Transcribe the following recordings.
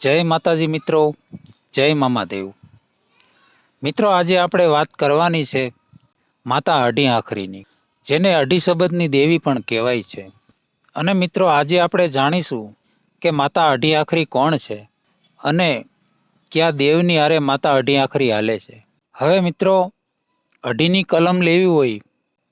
જય માતાજી મિત્રો, જય મામાદેવ. મિત્રો, આજે આપણે વાત કરવાની છે માતા અઢી આખરીની, જેને અઢી શબ્દની દેવી પણ કહેવાય છે. અને મિત્રો, આજે આપણે જાણીશું કે માતા અઢી આખરી કોણ છે અને કયા દેવની આરે માતા અઢી આખરી હાલે છે. હવે મિત્રો, અઢીની કલમ લેવી હોય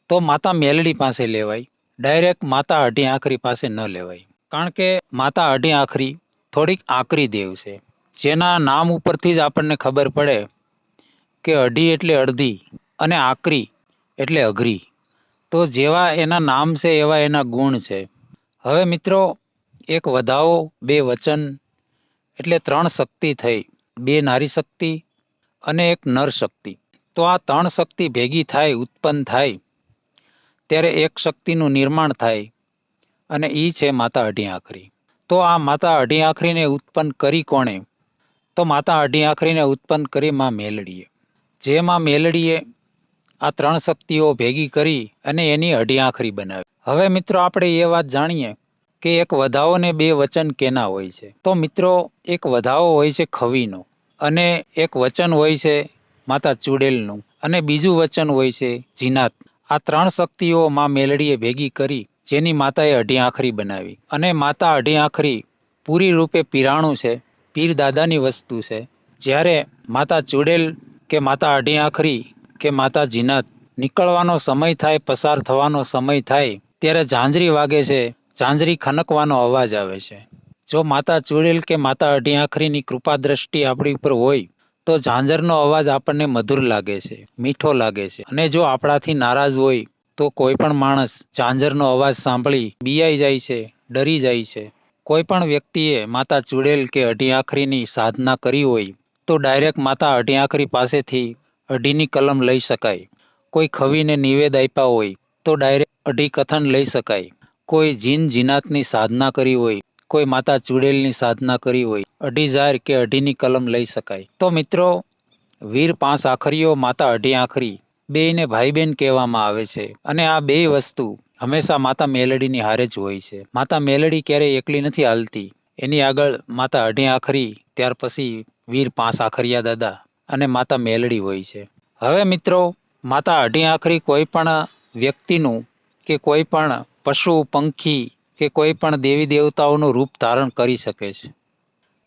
તો માતા મેલડી પાસે લેવાય, ડાયરેક્ટ માતા અઢી આખરી પાસે ન લેવાય. કારણ કે માતા અઢી આખરી થોડીક આકરી દેવ છે. જેના નામ ઉપરથી જ આપણને ખબર પડે કે અઢી એટલે અડધી અને આકરી એટલે અઘરી. તો જેવા એના નામ છે, એવા એના ગુણ છે. હવે મિત્રો, એક વધાવો, બે વચન એટલે ત્રણ શક્તિ થઈ. બે નારી શક્તિ અને એક નર શક્તિ. તો આ ત્રણ શક્તિ ભેગી થાય, ઉત્પન્ન થાય, ત્યારે એક શક્તિનું નિર્માણ થાય અને એ છે માતા અઢી આખરી તો આ માતા અઢી આખરીને ઉત્પન્ન કરી કોણે? તો માતા અઢી આખરીને ઉત્પન્ન કરી માં મેલડીએ. જે માં મેલડીએ આ ત્રણ શક્તિઓ ભેગી કરી અને એની અઢી આખરી બનાવી. હવે મિત્રો આપણે એ વાત જાણીએ કે એક વધાવો ને બે વચન કેના હોય છે? તો મિત્રો, એક વધાવો હોય છે ખવીનો અને એક વચન હોય છે માતા ચુડેલનું અને બીજું વચન હોય છે જીનાત આ ત્રણ શક્તિઓ માં મેલડીએ ભેગી કરી જેની માતાએ અઢી આખરી બનાવી. અને માતા અઢી આખરી પૂરી રૂપે પીરાણું છે પીર દાદાની વસ્તુ છે. જ્યારે માતા ચુડેલ કે માતા અઢી આખરી કે માતા જીનત નીકળવાનો સમય થાય, પસાર થવાનો સમય થાય, ત્યારે ઝાંઝરી વાગે છે, ઝાંઝરી ખનકવાનો અવાજ આવે છે. જો માતા ચુડેલ કે માતા અઢી આખરીની કૃપા દ્રષ્ટિ આપણી ઉપર હોય, તો ઝાંઝરનો અવાજ આપણને મધુર લાગે છે, મીઠો લાગે છે. અને જો આપણાથી નારાજ હોય તો કોઈ પણ માણસ ઝાંઝરનો અવાજ સાંભળી બિયાઈ જાય છે, ડરી જાય છે. કોઈ પણ વ્યક્તિએ માતા ચુડેલ કે અઢી આખરીની સાધના કરી હોય, તો ડાયરેક્ટ માતા અઢી આખરી પાસેથી અઢીની કલમ લઈ શકાય. કોઈ ખવીને નિવેદ આપ્યા હોય, તો ડાયરેક્ટ અઢી કથન લઈ શકાય. કોઈ જીન જીનાતની સાધના કરી હોય, કોઈ માતા ચુડેલની સાધના કરી હોય, અઢી જાર કે અઢીની કલમ લઈ શકાય. તો મિત્રો, વીર પાંચ આખરીઓ માતા અઢી આખરી બેયને ભાઈ બહેન કહેવામાં આવે છે. અને આ બે વસ્તુ હંમેશા માતા મેલડીની હારે જ હોય છે. માતા મેલડી ક્યારેય એકલી નથી હાલતી. એની આગળ માતા અઢી આખરી, ત્યાર પછી વીર પાંચ આખરિયા દાદા અને માતા મેલડી હોય છે. હવે મિત્રો, માતા અઢી આખરી કોઈ પણ વ્યક્તિનું કે કોઈ પણ પશુ, પંખી કે કોઈ પણ દેવી દેવતાઓનું રૂપ ધારણ કરી શકે છે.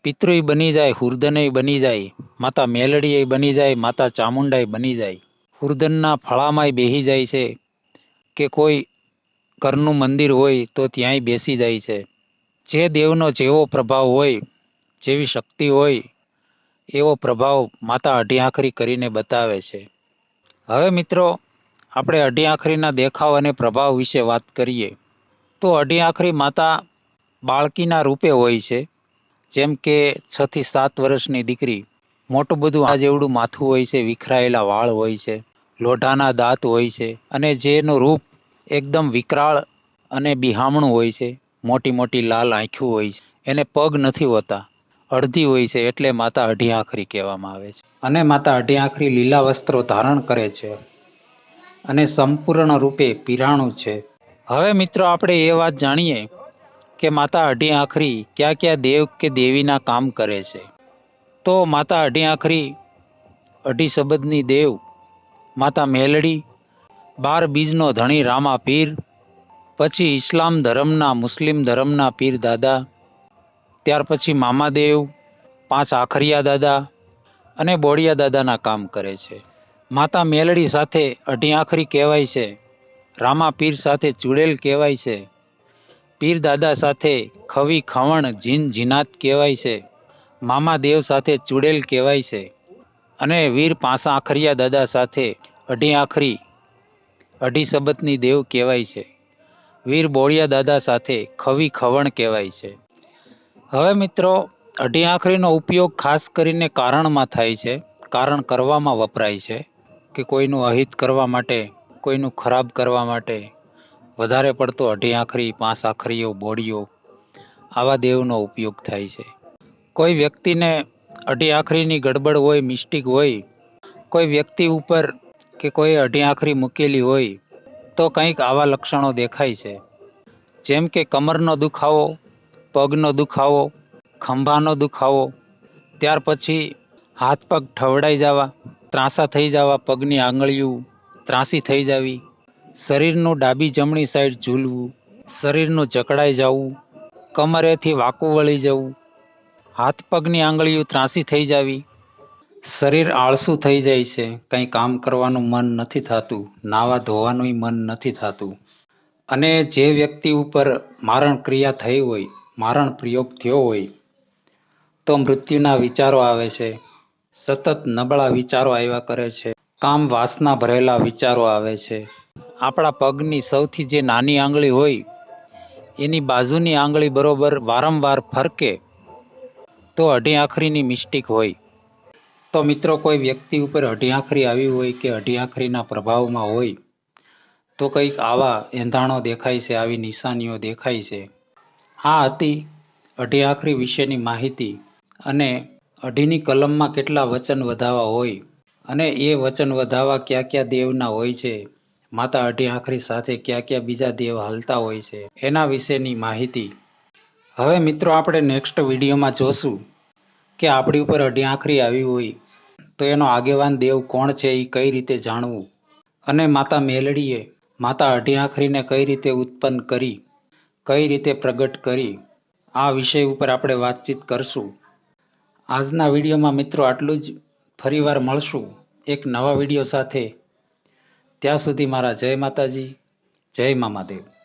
પિતૃય બની જાય, હુર્દનય બની જાય, માતા મેલડીએ બની જાય, માતા ચામુંડાય બની જાય. હુર્દનના ફળામાંય બેસી જાય છે કે કોઈ ઘરનું મંદિર હોય તો ત્યાંય બેસી જાય છે. જે દેવનો જેવો પ્રભાવ હોય, જેવી શક્તિ હોય, એવો પ્રભાવ માતા અઢી આખરી કરીને બતાવે છે. હવે મિત્રો, આપણે અઢી આખરીના દેખાવ અને પ્રભાવ વિશે વાત કરીએ. તો અઢી આખરી માતા બાળકીના રૂપે હોય છે, જેમ કે છથી સાત વર્ષની દીકરી. મોટું બધું આ જેવડું માથું હોય છે, વિખરાયેલા વાળ હોય છે. લોઢાના દાંત હોય છે અને જેનું રૂપ એકદમ વિકરાળ અને બિહામણું હોય છે. મોટી મોટી લાલ આંખ્યું હોય છે. એને પગ નથી હોતા. અડધી હોય છે એટલે માતા અઢી આખરી કહેવામાં આવે છે. અને માતા અઢી આખરી લીલા વસ્ત્રો ધારણ કરે છે અને સંપૂર્ણ રૂપે પીરાણું છે. હવે મિત્રો આપણે એ વાત જાણીએ કે માતા અઢી આખરી કયા કયા દેવ કે દેવીના કામ કરે છે. તો માતા અઢી આખરી અઢી શબ્દની દેવ માતા મેલડી, બાર બીજનો ધણી રામા પીર, પછી ઇસ્લામ ધર્મના, મુસ્લિમ ધર્મના પીર દાદા, ત્યાર પછી મામાદેવ, પાંચ આખરિયા દાદા અને બોડિયા દાદાના કામ કરે છે. માતા મેલડી સાથે અઢી આખરી કહેવાય છે, રામા પીર સાથે ચુડેલ કહેવાય છે, પીર દાદા સાથે ખવી ખવણ જીન જીનાત કહેવાય છે, મામાદેવ સાથે ચુડેલ કહેવાય છે અને વીર પાસા આખરિયા દાદા સાથે અઢી આખરી, અઢી સબતની દેવ કહેવાય છે. વીર બોળિયા દાદા સાથે ખવી ખવણ કહેવાય છે. હવે મિત્રો, અઢી આખરીનો ઉપયોગ ખાસ કરીને કારણમાં થાય છે. કારણ કરવામાં વપરાય છે કે કોઈનું અહિત કરવા માટે, કોઈનું ખરાબ કરવા માટે વધારે પડતો અઢી આખરી, પાંચ આખરીઓ બોડીઓ આવા દેવનો ઉપયોગ થાય છે. કોઈ વ્યક્તિને અઢી આખરીની ગડબડ હોય, મિસ્ટેક હોય, કોઈ વ્યક્તિ ઉપર કે કોઈ અઢી આખરી મૂકેલી હોય, તો કંઈક આવા લક્ષણો દેખાય છે. જેમ કે કમરનો દુખાવો, પગનો દુખાવો, ખંભાનો દુખાવો, ત્યાર પછી હાથ પગ ઠવડાઈ જવા, ત્રાંસા થઈ જવા, પગની આંગળીઓ ત્રાંસી થઈ જવી, શરીરનું ડાબી જમણી સાઈડ ઝૂલવું, શરીરનું જકડાઈ જવું, કમરેથી વાકું વળી જવું, હાથ પગની આંગળીઓ ત્રાંસી થઈ જવી શરીર આળસું થઈ જાય છે, કંઈ કામ કરવાનું મન નથી થતું, નાવા ધોવાનું મન નથી થતું. અને જે વ્યક્તિ ઉપર મારણ ક્રિયા થઈ હોય, મારણ પ્રયોગ થયો હોય, તો મૃત્યુના વિચારો આવે છે, સતત નબળા વિચારો આવ્યા કરે છે, કામ વાસના ભરેલા વિચારો આવે છે. આપણા પગની સૌથી જે નાની આંગળી હોય, એની બાજુની આંગળી બરોબર વારંવાર ફરકે, તો અઢી આખરીની મિસ્ટેક હોય. તો મિત્રો કોઈ વ્યક્તિ ઉપર અઢી આખરી આવી હોય કે અઢીઆખરીના પ્રભાવમાં હોય, તો કંઈક આવા એંધાણો દેખાય છે, આવી નિશાનીઓ દેખાય છે. આ હતી અઢીઆખરી વિશેની માહિતી અને અઢીની કલમમાં કેટલા વચન વધાવા હોય અને એ વચન વધાવા કયા કયા દેવના હોય છે, માતા અઢી સાથે કયા કયા બીજા દેવ હાલતા હોય છે, એના વિશેની માહિતી. હવે મિત્રો આપણે નેક્સ્ટ વિડીયોમાં જોશું. કે આપણી ઉપર અઢી આખરી આવી હોય, તો એનો આગેવાન દેવ કોણ છે એ કઈ રીતે જાણવું? અને માતા મેલડીએ માતા અઢી આખરીને કઈ રીતે ઉત્પન્ન કરી, કઈ રીતે પ્રગટ કરી, આ વિષય ઉપર આપણે વાતચીત કરશું. આજના વિડીયોમાં મિત્રો આટલું જ. ફરીવાર મળશું એક નવા વીડિયો સાથે. ત્યાં સુધી મારા જય માતાજી, જય મામાદેવ.